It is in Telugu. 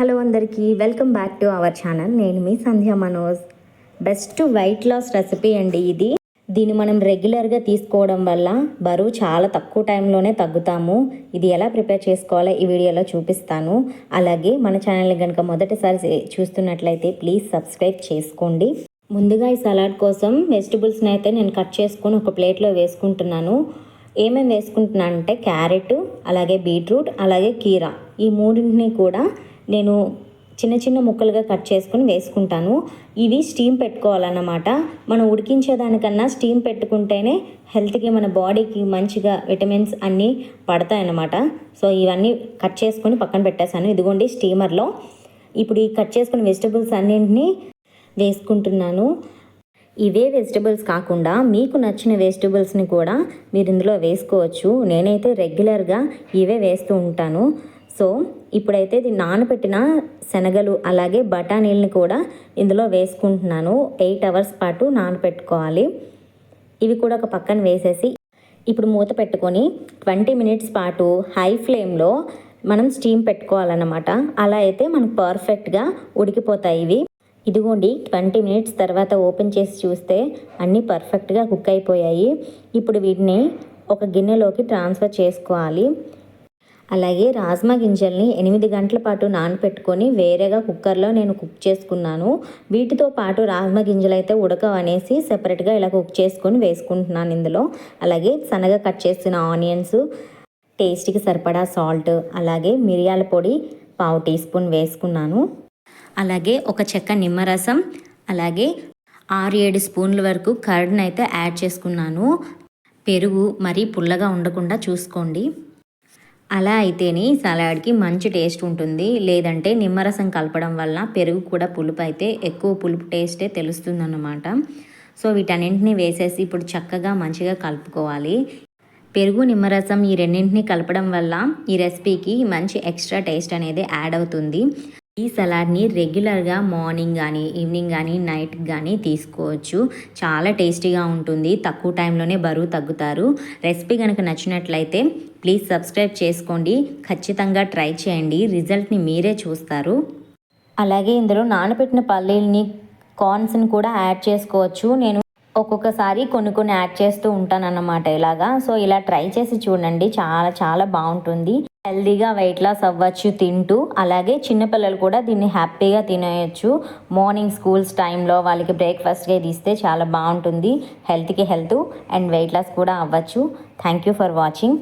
హలో అందరికీ welcome back to our channel. నేను మీ Sandhya Manoj. Best weight loss recipe అండి ఇది. దీన్ని మనం రెగ్యులర్గా తీసుకోవడం వల్ల బరువు చాలా తక్కువ టైంలోనే తగ్గుతాము. ఇది ఎలా ప్రిపేర్ చేసుకోవాలో ఈ వీడియోలో చూపిస్తాను. అలాగే మన ఛానల్ని కనుక మొదటిసారి చూస్తున్నట్లయితే ప్లీజ్ సబ్స్క్రైబ్ చేసుకోండి. ముందుగా ఈ సలాడ్ కోసం వెజిటబుల్స్ని అయితే నేను కట్ చేసుకొని ఒక ప్లేట్లో వేసుకుంటున్నాను. ఏమేమి వేసుకుంటున్నాను అంటే క్యారెట్ అలాగే బీట్రూట్ అలాగే కీరా. ఈ మూడింటిని కూడా నేను చిన్న చిన్న ముక్కలుగా కట్ చేసుకుని వేసుకుంటాను. ఇవి స్టీమ్ పెట్టుకోవాలన్నమాట. మనం ఉడికించేదానికన్నా స్టీమ్ పెట్టుకుంటేనే హెల్త్కి మన బాడీకి మంచిగా విటమిన్స్ అన్నీ పడతాయన్నమాట. సో ఇవన్నీ కట్ చేసుకొని పక్కన పెట్టేశాను. ఇదిగోండి స్టీమర్లో. ఇప్పుడు ఈ కట్ చేసుకున్న వెజిటబుల్స్ అన్నింటినీ వేసుకుంటున్నాను. ఇవే వెజిటబుల్స్ కాకుండా మీకు నచ్చిన వెజిటబుల్స్ని కూడా మీరు ఇందులో వేసుకోవచ్చు. నేనైతే రెగ్యులర్గా ఇవే వేస్తూ ఉంటాను. సో ఇప్పుడైతే ఇది నానబెట్టిన శనగలు అలాగే బఠానీలని కూడా ఇందులో వేసుకుంటున్నాను. ఎయిట్ అవర్స్ పాటు నానబెట్టుకోవాలి ఇవి కూడా ఒక పక్కన వేసేసి ఇప్పుడు మూత పెట్టుకొని ట్వంటీ మినిట్స్ పాటు హై ఫ్లేమ్లో మనం స్టీమ్ పెట్టుకోవాలన్నమాట. అలా అయితే మనకు పర్ఫెక్ట్గా ఉడికిపోతాయి ఇవి. ఇదిగోండి ట్వంటీ మినిట్స్ తర్వాత ఓపెన్ చేసి చూస్తే అన్నీ పర్ఫెక్ట్గా కుక్ అయిపోయాయి. ఇప్పుడు వీటిని ఒక గిన్నెలోకి ట్రాన్స్ఫర్ చేసుకోవాలి. అలాగే రాజ్మా గింజల్ని ఎనిమిది గంటల పాటు నానపెట్టుకొని వేరేగా కుక్కర్లో నేను కుక్ చేసుకున్నాను. వీటితో పాటు రాజ్మా గింజలు అయితే ఉడకవనేసి సెపరేట్గా ఇలా కుక్ చేసుకొని వేసుకుంటున్నాను ఇందులో. అలాగే సన్నగా కట్ చేసిన ఆనియన్స్ టేస్ట్కి సరిపడా సాల్ట్ అలాగే మిరియాల పొడి పావు టీ స్పూన్ వేసుకున్నాను. అలాగే ఒక చెక్క నిమ్మరసం అలాగే ఆరు ఏడు స్పూన్ల వరకు కర్డ్ని అయితే యాడ్ చేసుకున్నాను. పెరుగు మరీ పుల్లగా ఉండకుండా చూసుకోండి. అలా అయితేనే సలాడ్కి మంచి టేస్ట్ ఉంటుంది. లేదంటే నిమ్మరసం కలపడం వల్ల పెరుగు కూడా పులుపు అయితే ఎక్కువ పులుపు టేస్టే తెలుస్తుందన్నమాట. సో వీటన్నింటినీ వేసేసి ఇప్పుడు చక్కగా మంచిగా కలుపుకోవాలి. పెరుగు నిమ్మరసం ఈ రెండింటిని కలపడం వల్ల ఈ రెసిపీకి మంచి ఎక్స్ట్రా టేస్ట్ అనేది యాడ్ అవుతుంది. ఈ సలాడ్ని రెగ్యులర్గా మార్నింగ్ కానీ ఈవినింగ్ కానీ నైట్ కానీ తీసుకోవచ్చు. చాలా టేస్టీగా ఉంటుంది. తక్కువ టైంలోనే బరువు తగ్గుతారు. రెసిపీ కనుక నచ్చినట్లయితే ప్లీజ్ సబ్స్క్రైబ్ చేసుకోండి. ఖచ్చితంగా ట్రై చేయండి. రిజల్ట్ని మీరే చూస్తారు. అలాగే ఇందులో నానబెట్టిన పల్లీలని కార్న్స్ని కూడా యాడ్ చేసుకోవచ్చు. నేను ఒక్కొక్కసారి కొన్ని కొన్ని యాడ్ చేస్తూ ఉంటాను అన్నమాట ఇలాగా. సో ఇలా ట్రై చేసి చూడండి. చాలా చాలా బాగుంటుంది. హెల్దీగా వెయిట్ లాస్ అవ్వచ్చు తింటూ. అలాగే చిన్నపిల్లలు కూడా దీన్ని హ్యాపీగా తినేయచ్చు. మార్నింగ్ స్కూల్స్ టైంలో వాళ్ళకి బ్రేక్ఫాస్ట్గా ఇది ఇస్తే చాలా బాగుంటుంది. హెల్త్కి హెల్త్ అండ్ వెయిట్ లాస్ కూడా అవ్వచ్చు. Thank you for watching.